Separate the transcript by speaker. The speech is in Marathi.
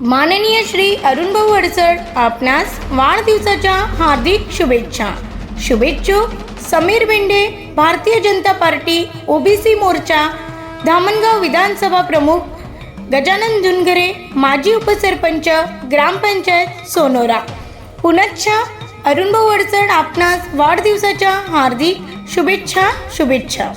Speaker 1: माननीय श्री अरुणभाऊ अडसळ आपणास वाढदिवसाच्या हार्दिक शुभेच्छा. शुभेच्छुक समीर बेंडे भारतीय जनता पार्टी ओबीसी मोर्चा धामणगाव विधानसभा प्रमुख गजानन झुनगरे माजी उपसरपंच ग्रामपंचायत सोनोरा. पुनच्छा अरुणभाऊ अडचण आपणास वाढदिवसाच्या हार्दिक शुभेच्छा शुभेच्छा.